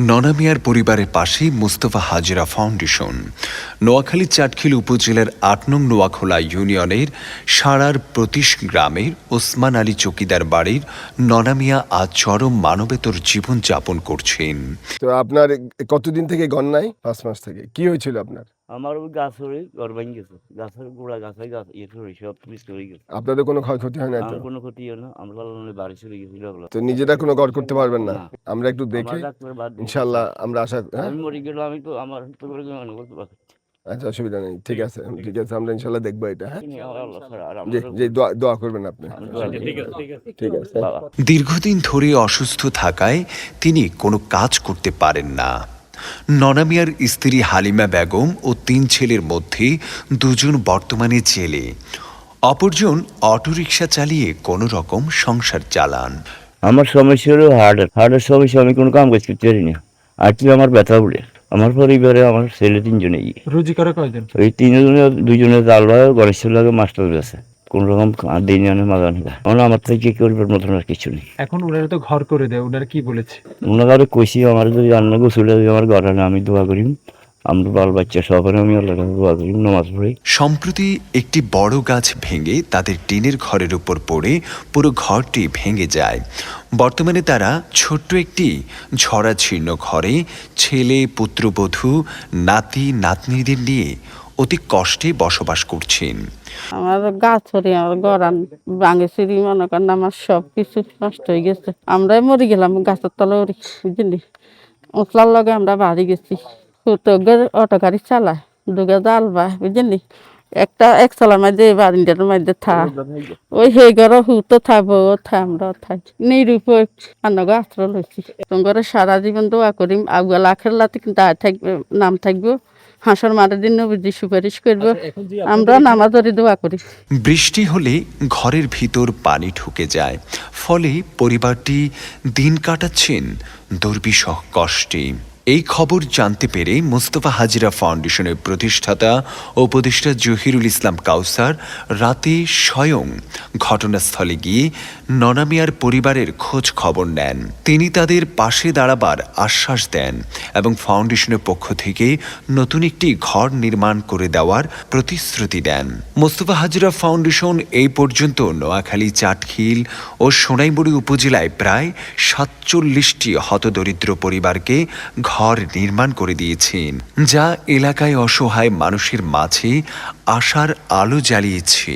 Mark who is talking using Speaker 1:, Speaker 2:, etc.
Speaker 1: ননামিয়ার পরিবারের পাশেই মুস্তফা হাজিরা ফাউন্ডেশন। নোয়াখালী চাটখিল উপজেলার আট নং নোয়াখোলা ইউনিয়নের সারার প্রতিশ গ্রামের ওসমান আলী চকিদার বাড়ির ননামিয়া আজ চরম মানবেতর জীবন যাপন করছেন।
Speaker 2: তো আপনার কতদিন থেকে নাই? পাঁচ মাস থেকে। কি হয়েছিল আপনার?
Speaker 3: আমার ওই গাছ হয়ে ঘর ভেঙে গেছে গাছের গোড়া গাছ গাছ ইয়ে হয়ে সব মিস হয়ে গেছে।
Speaker 2: আপনাদের কোনো ক্ষয়ক্ষতি হয় না তো?
Speaker 3: আমার কোনো ক্ষতি হলো না আমরা লালনে বাড়ি চলে গেছিল।
Speaker 2: তো নিজেরা কোনো গড় করতে পারবেন না। আমরা একটু দেখে। ইনশাল্লাহ আমরা আশা হ্যাঁ?
Speaker 3: আমি মরে গেলে আমি তো আমার তো করে মনে করতে পারছি
Speaker 2: আচ্ছা অসুবিধা নেই ঠিক আছে ঠিক আছে আমরা ইনশাল্লাহ দেখব এটা হ্যাঁ? জি জি দোয়া দোয়া করবেন আপনি।
Speaker 3: করি।
Speaker 2: ঠিক আছে
Speaker 1: দীর্ঘদিন ধরে অসুস্থ থাকায় তিনি কোনো কাজ করতে পারেন না। ননামিয়ার স্ত্রী হালিমা বেগম ও তিন ছেলের মধ্যে দুজন বর্তমানে জেলে। অপরজন অটোরিকশা চালিয়ে কোনো রকম সংসার চালান।
Speaker 3: আমার সমস্যা হলো হার্টের হার্টের সমস্যা আমি কোনো কাম কাজ করতে পারি না আর কি আমার ব্যথা উঠে আমার পরিবারে আমার ছেলে তিনজনেই।
Speaker 4: রুজি করে কয়জন?
Speaker 3: ওই তিনজনে দুইজনে জাল ভাই গণেশ লাগে মাস্টার আছে কোন রকম দিন আনে মাগা নেই আমার থেকে কি করবার মতন আর কিছু নেই।
Speaker 4: এখন ওনারা তো ঘর করে দেয় ওনারা কি বলেছে?
Speaker 3: ওনারা কইছি আমার যদি রান্না গোসলে যদি আমার ঘরে আমি দোয়া করি আমরা বাল বাচ্চা সবার আমি আল্লাহ দোয়া করি নামাজ পড়ি।
Speaker 1: সম্প্রতি একটি বড় গাছ ভেঙে তাদের টিনের ঘরের উপর পড়ে পুরো ঘরটি ভেঙে যায়। বর্তমানে তারা ছোট্ট একটি ঝরাছীর্ণ ঘরে ছেলে পুত্রবধূ নাতি নাতনিদের নিয়ে অতি কষ্টে বসবাস করছেন।
Speaker 5: আমার গাছ ছড়ি আমার গড়ান ভাঙে সিঁড়ি মনে করেন আমার সব কিছু নষ্ট হয়ে গেছে। আমরাই মরে গেলাম, গাছের তলে উড়ি বুঝলি মশলার লগে আমরা বাড়ি গেছি। তো অটো গাড়ি চালায়, দুগে জাল বা বুঝলি একটা এক চালার মধ্যে, বারিন্দার মধ্যে থা। ওই হে ঘর হুতো থাকব ও থা আমরা থাই নিরূপ আনগো আশ্রয় লইছি। তোমার সারা জীবন দোয়া করিম আগুয়া লাখের লাতে কিন্তু নাম থাকব। হাঁসর মারের জন্য বুঝি সুপারিশ করব আমরা নামাজ ধরে দোয়া করি।
Speaker 1: বৃষ্টি হলে ঘরের ভিতর পানি ঢুকে যায় ফলে পরিবারটি দিন কাটাচ্ছেন দুর্বিষহ কষ্টে। এই খবর জানতে পেরে মোস্তফা হাজিরা ফাউন্ডেশনের প্রতিষ্ঠাতা ও উপদেষ্টা জহিরুল ইসলাম কাউসার রাতে স্বয়ং ঘটনাস্থলে গিয়ে ননামিয়ার পরিবারের খোঁজ খবর নেন। তিনি তাদের পাশে দাঁড়াবার আশ্বাস দেন এবং ফাউন্ডেশনের পক্ষ থেকে নতুন একটি ঘর নির্মাণ করে দেওয়ার প্রতিশ্রুতি দেন। মোস্তফা হাজিরা ফাউন্ডেশন এই পর্যন্ত নোয়াখালী, চাটখিল ও সোনাইমুড়ি উপজেলায় প্রায় সাতচল্লিশটি হতদরিদ্র পরিবারকে ঘর নির্মাণ করে দিয়েছেন যা এলাকায় অসহায় মানুষের মাঝে আশার আলো জ্বালিয়েছে।